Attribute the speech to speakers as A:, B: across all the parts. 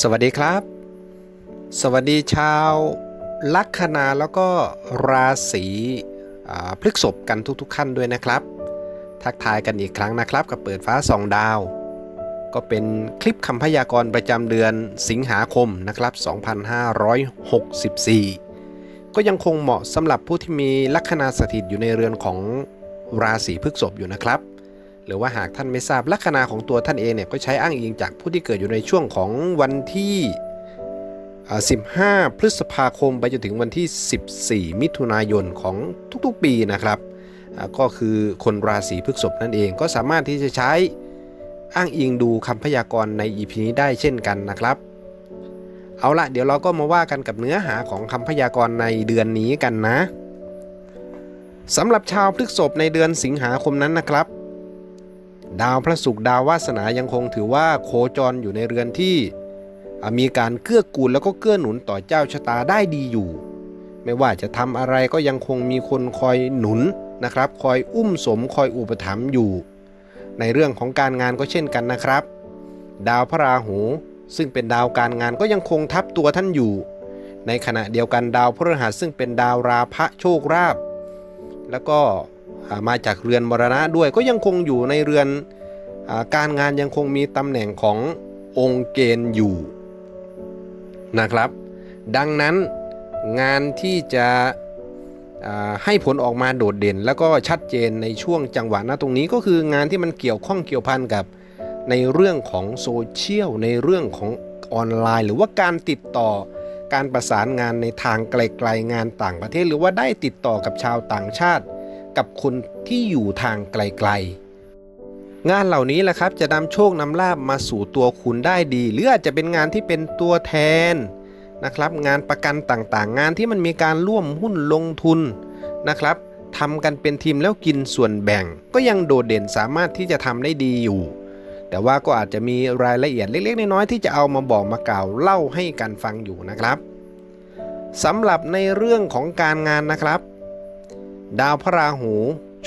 A: สวัสดีครับ สวัสดีชาว ลัคนาแล้วก็ราศีพฤกษภกันทุกๆขั้นด้วยนะครับ ทักทายกันอีกครั้งนะครับ กับเปิดฟ้าสองดาว ก็เป็นคลิปคำพยากรณ์ประจำเดือนสิงหาคมนะครับ 2564 ก็ยังคงเหมาะสำหรับผู้ที่มีลัคนาสถิตอยู่ในเรือนของราศีพฤกษภอยู่นะครับ หรือว่าหากท่านไม่ทราบลัคนาของตัวท่านเองเนี่ยก็ใช้อ้างอิงจากผู้ที่เกิดอยู่ในช่วงของวันที่ 15 พฤษภาคมไปจนถึงวันที่ 14 มิถุนายนของทุกๆปีนะครับ ก็คือคนราศีพฤษภนั่นเองก็สามารถที่จะใช้อ้างอิงดูคำพยากรณ์ใน EP นี้ได้เช่นกันนะครับ เอาละเดี๋ยวเราก็มาว่ากันกับเนื้อหาของคำพยากรณ์ในเดือนนี้กันนะสำหรับชาวพฤษภในเดือนสิงหาคมนั้นนะครับ ดาวพระศุกร์ดาววาสนายังคงถือว่าโคจรอยู่ในเรือนที่ มีการเกื้อกูลแล้วก็เกื้อหนุนต่อเจ้าชะตาได้ดีอยู่ ไม่ว่าจะทำอะไรก็ยังคงมีคนคอยหนุนนะครับ คอยอุ้มสมคอยอุปถัมภ์อยู่ ในเรื่องของการงานก็เช่นกันนะครับ ดาวพระราหู ซึ่งเป็นดาวการงานก็ยังคงทับตัวท่านอยู่ ในขณะเดียวกันดาวพฤหัสซึ่งเป็นดาวราพะโชคราบ แล้วก็ มาจากเรือนมรณะด้วยก็ยังคงอยู่ในเรือนอการงานยังคงมีตำแหน่งขององค์เกณฑ์อยู่นะครับ ดังนั้นงานที่จะให้ผลออกมาโดดเด่น แล้วก็ชัดเจนในช่วงจังหวะณตรงนี้ก็คืองานที่มันเกี่ยวข้องเกี่ยวพันกับในเรื่องของโซเชียลในเรื่องของออนไลน์ หรือว่าการติดต่อการประสานงานในทางไกลๆงานต่างประเทศ หรือว่าได้ติดต่อกับชาวต่างชาติ กับคนที่อยู่ทางไกลๆ งานเหล่านี้แหละครับจะนำโชคนำลาบมาสู่ตัวคุณได้ดี หรืออาจจะเป็นงานที่เป็นตัวแทนนะครับ งานประกันต่างๆ งานที่มันมีการร่วมหุ้นลงทุนนะครับทำกันเป็นทีมแล้วกินส่วนแบ่ง ก็ยังโดดเด่นสามารถที่จะทำได้ดีอยู่ แต่ว่าก็อาจจะมีรายละเอียดเล็ก ๆ น้อยๆที่จะเอามาบอกมากล่าวเล่าให้กันฟังอยู่นะครับสำหรับในเรื่องของการงานนะครับ ดาวพระราหู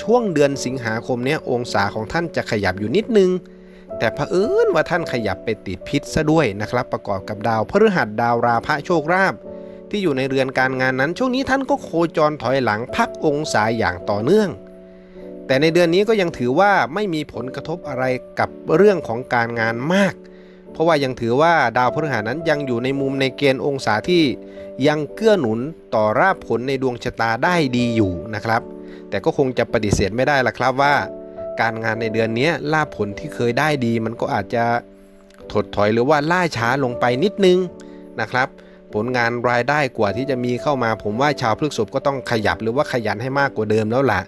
A: ช่วงเดือนสิงหาคมเนี้ยองศาของท่านจะขยับอยู่นิดนึง แต่เผอิญว่าท่านขยับไปติดพิษซะด้วยนะครับ ประกอบกับดาวพฤหัสดาวราพระโชคราบ ที่อยู่ในเรือนการงานนั้น ช่วงนี้ท่านก็โคจรถอยหลังพักองศาอย่างต่อเนื่อง แต่ในเดือนนี้ก็ยังถือว่าไม่มีผลกระทบอะไรกับเรื่องของการงานมาก เพราะว่ายังถือว่าดาวพฤหัสนั้นยังอยู่ในมุมในเกณฑ์องศาที่ยังเกื้อหนุนต่อราบผลในดวงชะตาได้ดีอยู่นะครับ แต่ก็คงจะปฏิเสธไม่ได้ละครับว่า การงานในเดือนนี้ลาภผลที่เคยได้ดี มันก็อาจจะถดถอยหรือว่าล่าช้าลงไปนิดนึงนะครับ ผลงานรายได้กว่าที่จะมีเข้ามา ผมว่าชาวพฤกษภก็ต้องขยับหรือว่าขยันให้มากกว่าเดิมแล้วล่ะ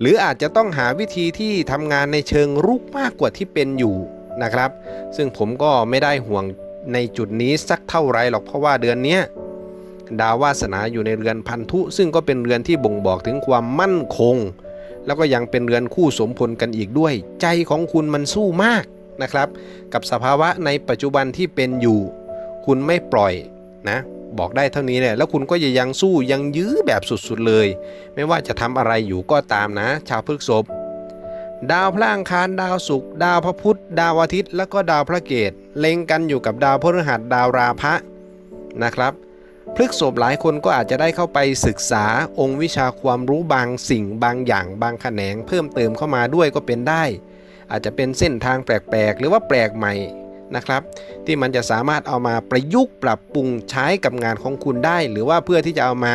A: หรืออาจจะต้องหาวิธีที่ทำงานในเชิงรุกมากกว่าที่เป็นอยู่ นะครับ ซึ่งผมก็ไม่ได้ห่วงในจุดนี้สักเท่าไรหรอกเพราะว่าเดือนนี้ดาววาสนาอยู่ในเรือนพันธุ ซึ่งก็เป็นเรือนที่บ่งบอกถึงความมั่นคง แล้วก็ยังเป็นเรือนคู่สมพลกันอีกด้วย ใจของคุณมันสู้มากนะครับ กับสภาวะในปัจจุบันที่เป็นอยู่ คุณไม่ปล่อยนะบอกได้เท่านี้แหละแล้วคุณก็จะยังสู้ยังยื้อแบบสุดๆเลย ไม่ว่าจะทำอะไรอยู่ก็ตามนะ ชาวพฤกษภ ดาวพระอังคารดาวศุกร์ดาวพระพุธ ดาวอาทิตย์ แล้วก็ดาวพระเกตเล็งกันอยู่กับดาวพฤหัสดาวราพะนะครับพฤกษบหลายคนก็อาจจะได้เข้าไปศึกษาองค์วิชาความรู้บางสิ่งบางอย่างบางแขนง เพิ่มเติมเข้ามาด้วยก็เป็นได้ อาจจะเป็นเส้นทางแปลกๆ หรือว่าแปลกใหม่นะครับ ที่มันจะสามารถเอามาประยุกต์ปรับปรุงใช้กับงานของคุณได้ หรือว่าเพื่อที่จะเอามา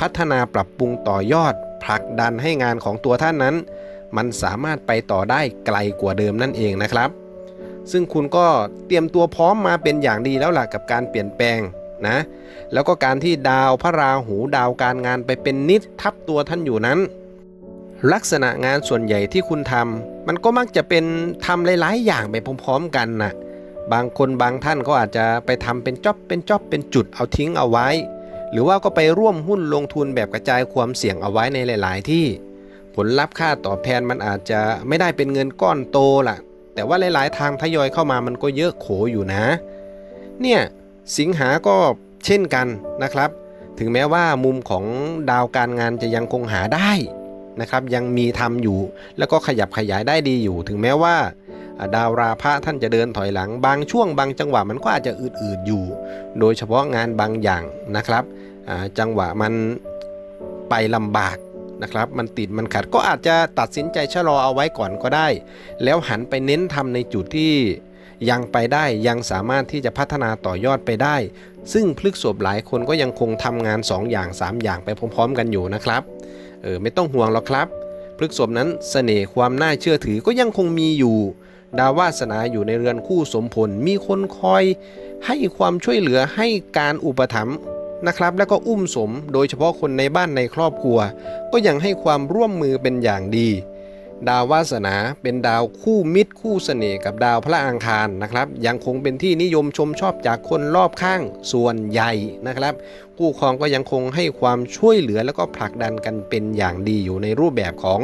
A: พัฒนาปรับปรุงต่อยอดผลักดันให้งานของตัวท่านนั้น มันสามารถไปต่อได้ไกลกว่าเดิมนั่นเองนะครับ ซึ่งคุณก็เตรียมตัวพร้อมมาเป็นอย่างดีแล้วล่ะกับการเปลี่ยนแปลงนะ แล้วก็การที่ดาวพระราหูดาวการงานไปเป็นนิดทับตัวท่านอยู่นั้น ลักษณะงานส่วนใหญ่ที่คุณทำมันก็มักจะเป็นทำหลาย ๆ อย่างไปพร้อม ๆ กันนะบางคนบางท่านก็อาจจะไปทำเป็นจ็อบเป็นจ็อบเป็นจุดเอาทิ้งเอาไว้ หรือว่าก็ไปร่วมหุ้นลงทุนแบบกระจายความเสี่ยงเอาไว้ในหลาย ๆ ที่ ผลลัพธ์ค่าตอบแทนมันอาจจะไม่ได้เป็นเงินก้อนโตล่ะ แต่ว่าหลาย ๆ ทางทยอยเข้ามามันก็เยอะโขอยู่นะ เนี่ยสิงหาก็เช่นกันนะครับ ถึงแม้ว่ามุมของดาวการงานจะยังคงหาได้นะครับ ยังมีทำอยู่ แล้วก็ขยับขยายได้ดีอยู่ ถึงแม้ว่าดาวราพะท่านจะเดินถอยหลัง บางช่วงบางจังหวะมันก็อาจจะอืดๆอยู่ โดยเฉพาะงานบางอย่างนะครับ จังหวะมันไปลำบาก นะครับ มันติดมันขัดก็อาจจะตัดสินใจชะลอเอาไว้ก่อนก็ได้ แล้วหันไปเน้นทำในจุดที่ยังไปได้ยังสามารถที่จะพัฒนาต่อยอดไปได้ ซึ่งพฤกษบหลายคนก็ยังคงทำงาน 2 อย่าง 3 อย่างไปพร้อม ๆ กันอยู่นะครับเออไม่ต้องห่วงหรอกครับพฤกษบนั้นเสน่ห์ความน่าเชื่อถือก็ยังคงมีอยู่ ดาววาสนาอยู่ในเรือนคู่สมผล มีคนคอย ให้ความช่วยเหลือให้การอุปถัมภ์ นะครับ แล้วก็อุ้มสมโดยเฉพาะคนในบ้านในครอบครัว ก็ยังให้ความร่วมมือเป็นอย่างดี ดาววาสนาเป็นดาวคู่มิตรคู่เสน่ห์กับดาวพระอังคารนะครับ ยังคงเป็นที่นิยมชมชอบจากคนรอบข้างส่วนใหญ่นะครับคู่ครองก็ยังคงให้ความช่วยเหลือแล้วก็ผลักดันกันเป็นอย่างดีอยู่ในรูปแบบของ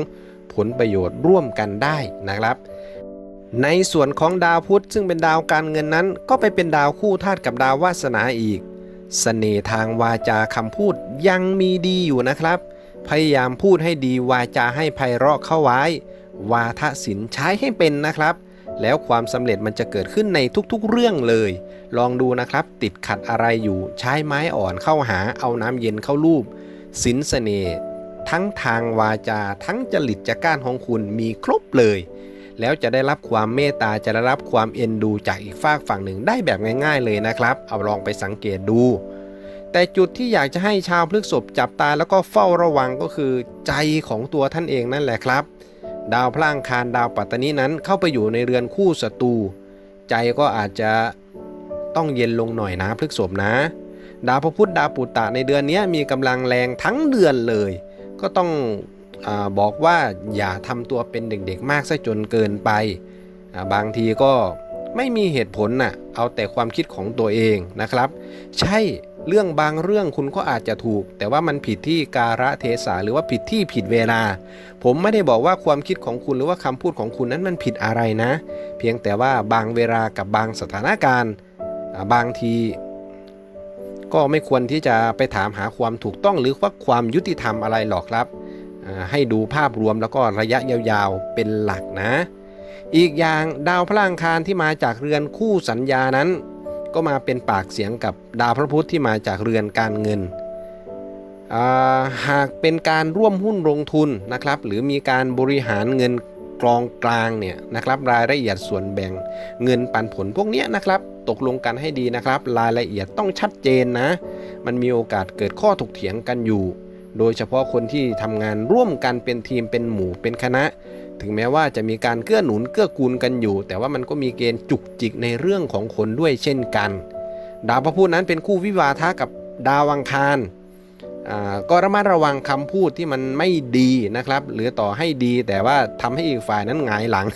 A: ผลประโยชน์ร่วมกันได้นะครับในส่วนของดาวพุธซึ่งเป็นดาวการเงินนั้น ก็ไปเป็นดาวคู่ธาตุกับดาววาสนาอีก เสน่ห์ทางวาจาคำพูดยังมีดีอยู่นะครับ พยายามพูดให้ดีวาจาให้ไพเราะเข้าไว้ วาทศิลป์ใช้ให้เป็นนะครับ แล้วความสำเร็จมันจะเกิดขึ้นในทุกๆเรื่องเลย ลองดูนะครับ ติดขัดอะไรอยู่ ใช้ไม้อ่อนเข้าหาเอาน้ำเย็นเข้าลูบสินเสน่ห์ทั้งทางวาจาทั้งจริตจักร้านของคุณมีครบเลย แล้วจะได้รับความเมตตาจะได้รับความเอ็นดูจากอีกฝากฝั่งหนึ่งได้แบบง่าย ๆ เลยนะครับ เอาลองไปสังเกตดู แต่จุดที่อยากจะให้ชาวพฤกษบจับตาแล้วก็เฝ้าระวังก็คือใจของตัวท่านเองนั่นแหละครับ ดาวพระอังคารดาวปัตตานีนั้นเข้าไปอยู่ในเรือนคู่ศัตรูใจก็อาจจะต้องเย็นลงหน่อยนะพฤกษบนะ ดาวพระพุธดาวปุตตะในเดือนนี้มีกำลังแรงทั้งเดือนเลย ก็ต้อง อบอกว่าอย่าทำตัวเป็นเด็กๆ มากซะจนเกินไป บางทีก็ไม่มีเหตุผลน่ะ เอาแต่ความคิดของตัวเองนะครับ ใช่เรื่องบางเรื่องคุณก็อาจจะถูก แต่ว่ามันผิดที่การะเทศะหรือว่าผิดที่ผิดเวลา ผมไม่ได้บอกว่าความคิดของคุณหรือว่าคำพูดของคุณนั้นมันผิดอะไรนะ เพียงแต่ว่าบางเวลากับบางสถานการณ์ บางทีก็ไม่ควรที่จะไปถามหาความถูกต้องหรือว่าความยุติธรรมอะไรหรอกครับ ให้ดูภาพรวมแล้วก็ระยะยาวๆเป็นหลักนะ อีกอย่างดาวพระอังคารที่มาจากเรือนคู่สัญญานั้น ก็มาเป็นปากเสียงกับดาวพระพุธที่มาจากเรือนการเงินาหากเป็นการร่วมหุ้นลงทุนนะครับ หรือมีการบริหารเงินกองกลางเนี่ยนะครับรายละเอียดส่วนแบ่งเงินปันผลพวกนี้นะครับ ตกลงกันให้ดีนะครับ รายละเอียดต้องชัดเจนนะ มันมีโอกาสเกิดข้อถกเถียงกันอยู่ โดยเฉพาะคนที่ทำงานร่วมกันเป็นทีมเป็นหมู่เป็นคณะ ถึงแม้ว่าจะมีการเกื้อหนุนเกื้อกูลกันอยู่ แต่ว่ามันก็มีเกณฑ์จุกจิกในเรื่องของคนด้วยเช่นกัน ดาวพระพุธนั้นเป็นคู่วิวาทะกับดาวอังคารก็ระมัดระวังคำพูดที่มันไม่ดีนะครับ หรือต่อให้ดีแต่ว่าทำให้อีกฝ่ายนั้นหงายหลัง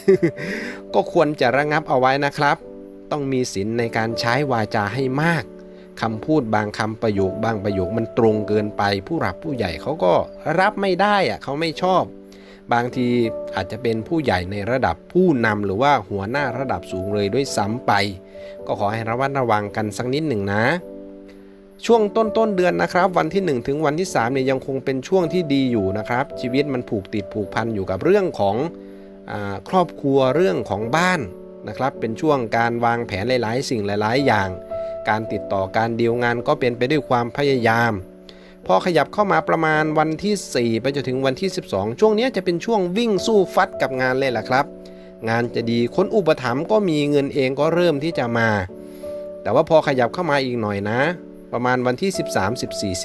A: ก็ควรจะระงับเอาไว้นะครับ ต้องมีศีลในการใช้วาจาให้มาก คำพูดบางคำประโยคบางประโยคมันตรงเกินไป ผู้หลักผู้ใหญ่เขาก็รับไม่ได้อะเขาไม่ชอบ บางทีอาจจะเป็นผู้ใหญ่ในระดับผู้นำหรือว่าหัวหน้าระดับสูงเลยด้วยซ้ำไป ก็ขอให้ระมัดระวังกันสักนิดหนึ่งนะช่วงต้นต้นเดือนนะครับ วันที่ 1 ถึงวันที่3เนี่ยยังคงเป็นช่วงที่ดีอยู่นะครับ ชีวิตมันผูกติดผูกพันอยู่กับเรื่องของอครอบครัวเรื่องของบ้านนะครับ เป็นช่วงการวางแผนหลาย ๆ สิ่งหลาย ๆ อย่าง การติดต่อการดีลงานก็เป็นไปด้วยความพยายาม พอขยับเข้ามาประมาณวันที่ 4 ไปจนถึงวันที่ 12 ช่วงนี้จะเป็นช่วงวิ่งสู้ฟัดกับงานเลยล่ะครับ งานจะดีคนอุปถัมภ์ก็มีเงินเองก็เริ่มที่จะมา แต่ว่าพอขยับเข้ามาอีกหน่อยนะ ประมาณวันที่ 13 14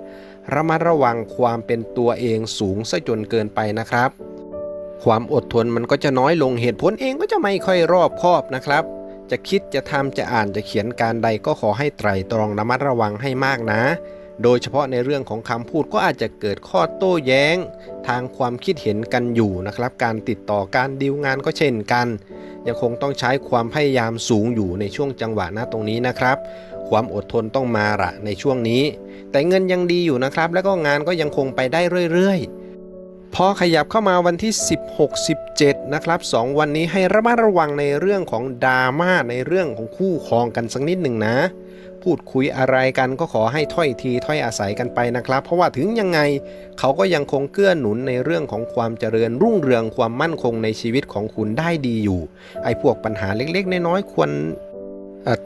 A: 15 ระมัดระวังความเป็นตัวเองสูงซะจนเกินไปนะครับความอดทนมันก็จะน้อยลงเหตุผลเองก็จะไม่ค่อยรอบคอบนะครับ จะคิดจะทำจะอ่านจะเขียนการใดก็ขอให้ไตร่ตรองระมัดระวังให้มากนะ โดยเฉพาะในเรื่องของคำพูดก็อาจจะเกิดข้อโต้แย้ง ทางความคิดเห็นกันอยู่นะครับ การติดต่อการดีลงานก็เช่นกัน ยังคงต้องใช้ความพยายามสูงอยู่ในช่วงจังหวะนะตรงนี้นะครับความอดทนต้องมาละในช่วงนี้ แต่เงินยังดีอยู่นะครับ แล้วก็งานก็ยังคงไปได้เรื่อยๆ พอขยับเข้ามาวันที่ 16 17 นะครับ 2 วันนี้ให้ระมัดระวังในเรื่องของดราม่าในเรื่องของคู่ครองกันสักนิดหนึ่งนะ พูดคุยอะไรกันก็ขอให้ถ้อยทีถ้อยอาศัยกันไปนะครับ เพราะว่าถึงยังไงเขาก็ยังคงเกื้อหนุนในเรื่องของความเจริญรุ่งเรืองความมั่นคงในชีวิตของคุณได้ดีอยู่ ไอ้พวกปัญหาเล็กๆ น้อยๆควร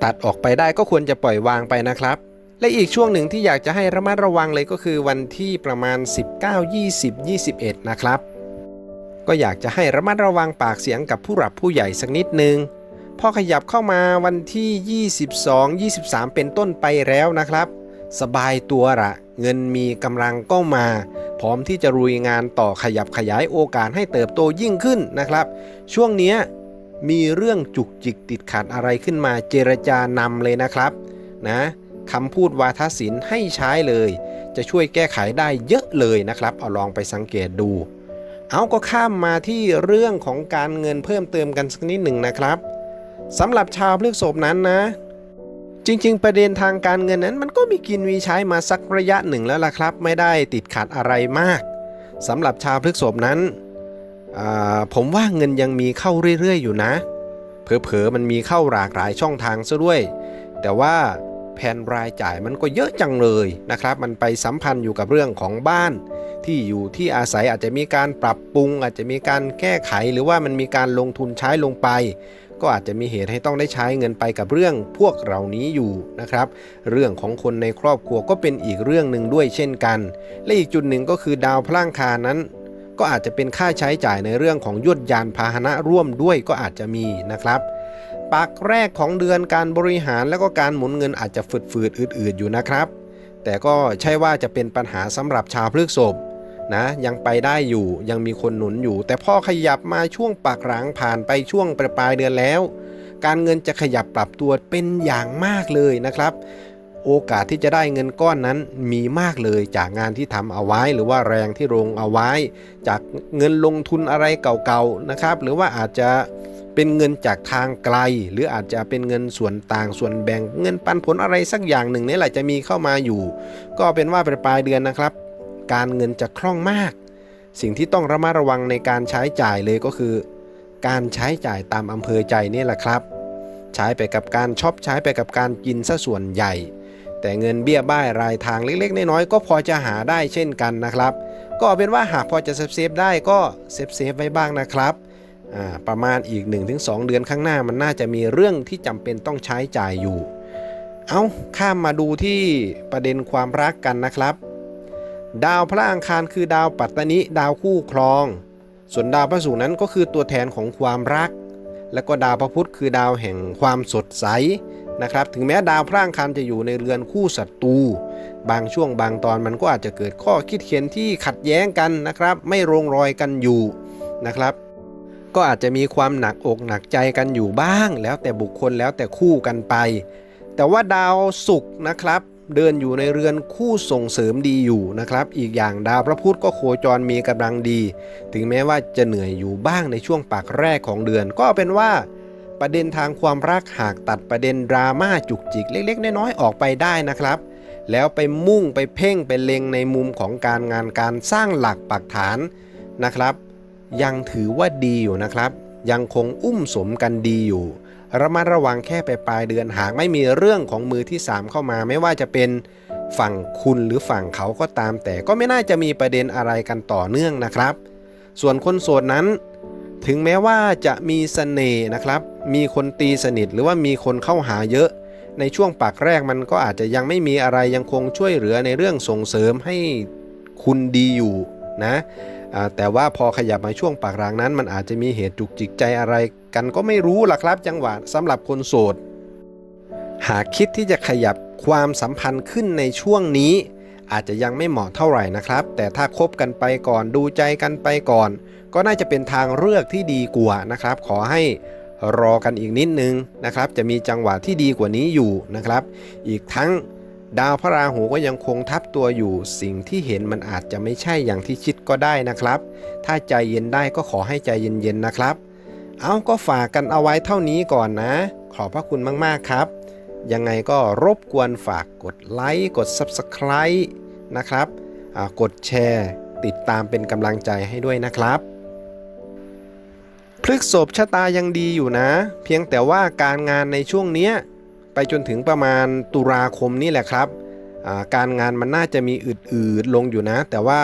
A: ตัดออกไปได้ก็ควรจะปล่อยวางไปนะครับ และอีกช่วงหนึ่งที่อยากจะให้ระมัดระวังเลยก็คือวันที่ประมาณ 19 20 21 นะครับ ก็อยากจะให้ระมัดระวังปากเสียงกับผู้หลักผู้ใหญ่สักนิดนึงพอขยับเข้ามาวันที่ 22 23 เป็นต้นไปแล้วนะครับ สบายตัวละเงินมีกำลังก็มา พร้อมที่จะรุยงานต่อขยับขยายโอกาสให้เติบโตยิ่งขึ้นนะครับ ช่วงนี้มีเรื่องจุกจิกติดขัดอะไรขึ้นมาเจรจานำเลยนะครับ นะ คำพูดวาทศิลป์ให้ใช้เลย จะช่วยแก้ไขได้เยอะเลยนะครับ เอาลองไปสังเกตดู เอาก็ข้ามมาที่เรื่องของการเงินเพิ่มเติมกันสักนิดหนึ่งนะครับสำหรับชาวพฤกษภนั้นนะ จริง ๆ ประเด็นทางการเงินนั้น มันก็มีกินมีใช้มาสักระยะหนึ่งแล้วล่ะครับ ไม่ได้ติดขัดอะไรมากสำหรับชาวพฤกษภนั้นผมว่าเงินยังมีเข้าเรื่อยๆ อยู่นะ เผลอๆมันมีเข้าหลากหลายช่องทางซะด้วย แต่ว่า แผนรายจ่ายมันก็เยอะจังเลยนะครับ มันไปสัมพันธ์อยู่กับเรื่องของบ้าน ที่อยู่ที่อาศัยอาจจะมีการปรับปรุง อาจจะมีการแก้ไข หรือว่ามันมีการลงทุนใช้ลงไป ก็อาจจะมีเหตุให้ต้องได้ใช้เงินไปกับเรื่องพวกเหล่านี้อยู่นะครับ เรื่องของคนในครอบครัวก็เป็นอีกเรื่องหนึ่งด้วยเช่นกัน และอีกจุดหนึ่งก็คือดาวพล่างคานั้นก็อาจจะเป็นค่าใช้จ่ายในเรื่องของยวดยานพาหนะร่วมด้วยก็อาจจะมีนะครับ ปักแรกของเดือนการบริหารแล้วก็การหมุนเงินอาจจะฝืดๆอืดๆอยู่นะครับ แต่ก็ใช่ว่าจะเป็นปัญหาสำหรับชาวพฤกษภนะยังไปได้อยู่ยังมีคนหนุนอยู่ แต่พอขยับมาช่วงปากหลังผ่านไปช่วงปลายปลายเดือนแล้ว การเงินจะขยับปรับตัวเป็นอย่างมากเลยนะครับ โอกาสที่จะได้เงินก้อนนั้นมีมากเลยจากงานที่ทำเอาไว้ หรือว่าแรงที่ลงเอาไว้ จากเงินลงทุนอะไรเก่าๆนะครับ หรือว่าอาจจะ เป็นเงินจากทางไกล หรืออาจจะเป็นเงินส่วนต่างส่วนแบ่งเงินปันผลอะไรสักอย่างหนึ่งนี่แหละจะมีเข้ามาอยู่ ก็เป็นว่าปลายปลายเดือนนะครับ การเงินจะคล่องมาก สิ่งที่ต้องระมัดระวังในการใช้จ่ายเลยก็คือ การใช้จ่ายตามอำเภอใจนี่แหละครับ ใช้ไปกับการช็อปใช้ไปกับการกินซะส่วนใหญ่ แต่เงินเบี้ยบ้ายรายทางเล็กๆน้อยๆก็พอจะหาได้เช่นกันนะครับ ก็เป็นว่าหากพอจะเซฟๆได้ก็เซฟเซฟๆไว้บ้างนะครับ ประมาณอีก 1-2 เดือนข้างหน้ามันน่าจะมีเรื่องที่จำเป็นต้องใช้จ่ายอยู่ เอาข้ามมาดูที่ประเด็นความรักกันนะครับ ดาวพระอังคารคือดาวปัตตนิดาวคู่ครอง ส่วนดาวพระศุกร์นั้นก็คือตัวแทนของความรัก และก็ดาวพระพุธคือดาวแห่งความสดใสนะครับ ถึงแม้ดาวพระอังคารจะอยู่ในเรือนคู่ศัตรูบางช่วงบางตอนมันก็อาจจะเกิดข้อคิดเห็นที่ขัดแย้งกันนะครับ ไม่ลงรอยกันอยู่นะครับ ก็อาจจะมีความหนักอกหนักใจกันอยู่บ้าง แล้วแต่บุคคลแล้วแต่คู่กันไป แต่ว่าดาวศุกร์นะครับเดินอยู่ในเรือนคู่ส่งเสริมดีอยู่นะครับ อีกอย่างดาวพระพุธก็โคจรมีกำลังดี ถึงแม้ว่าจะเหนื่อยอยู่บ้างในช่วงปากแรกของเดือน ก็เป็นว่า ประเด็นทางความรักหากตัดประเด็นดราม่าจุกจิกเล็ก ๆ น้อยๆออกไปได้นะครับ แล้วไปมุ่งไปเพ่งไปเล็งในมุมของการงานการสร้างหลักปักฐานนะครับ ยังถือว่าดีอยู่นะครับ ยังคงอุ้มสมกันดีอยู่ ระมัดระวังแค่ไปปลายเดือนหากไม่มีเรื่องของมือที่ 3 เข้ามาไม่ว่าจะเป็นฝั่งคุณหรือฝั่งเขาก็ตาม แต่ก็ไม่น่าจะมีประเด็นอะไรกันต่อเนื่องนะครับ ส่วนคนโสดนั้น ถึงแม้ว่าจะมีเสน่ห์นะครับ มีคนตีสนิทหรือว่ามีคนเข้าหาเยอะ ในช่วงปากแรกมันก็อาจจะยังไม่มีอะไรยังคงช่วยเหลือในเรื่องส่งเสริมให้คุณดีอยู่นะ แต่ว่าพอขยับมาช่วงปากรางนั้น มันอาจจะมีเหตุจุกจิกใจอะไร กันก็ไม่รู้ล่ะครับจังหวะสำหรับคนโสด หากคิดที่จะขยับความสัมพันธ์ขึ้นในช่วงนี้ อาจจะยังไม่เหมาะเท่าไหร่นะครับ แต่ถ้าคบกันไปก่อนดูใจกันไปก่อน ก็น่าจะเป็นทางเลือกที่ดีกว่านะครับ ขอให้รอกันอีกนิดนึงนะครับ จะมีจังหวะที่ดีกว่านี้อยู่นะครับ อีกทั้ง ดาวพระราหูก็ยังคงทับตัวอยู่ สิ่งที่เห็นมันอาจจะไม่ใช่อย่างที่คิดก็ได้นะครับ ถ้าใจเย็นได้ก็ขอให้ใจเย็นๆนะครับ เอาก็ฝากกันเอาไว้เท่านี้ก่อนนะ ขอบพระคุณมากๆครับ ยังไงก็รบกวนฝากกดไลค์กด Subscribe นะครับกดแชร์ ติดตามเป็นกำลังใจให้ด้วยนะครับพฤกษบชะตายังดีอยู่นะ เพียงแต่ว่าการงานในช่วงเนี้ย ไปจนถึงประมาณตุลาคมนี่แหละครับการงานมันน่าจะมีอืดๆลงอยู่นะ แต่ว่า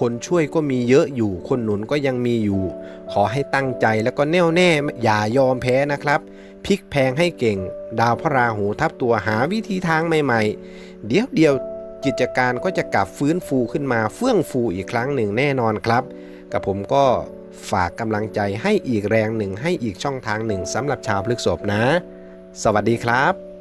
A: คนช่วยก็มีเยอะอยู่ คนหนุนก็ยังมีอยู่ ขอให้ตั้งใจแล้วก็แน่วแน่อย่ายอมแพ้นะครับพลิกแพงให้เก่ง ดาวพระราหูทับตัวหาวิธีทางใหม่ๆ เดี๋ยวเดียวกิจการก็จะกลับฟื้นฟูขึ้นมาเฟื่องฟูอีกครั้งหนึ่งแน่นอนครับ กับผมก็ฝากกำลังใจให้อีกแรงหนึ่งให้อีกช่องทางหนึ่งสำหรับชาวพฤกษภนะ สวัสดีครับ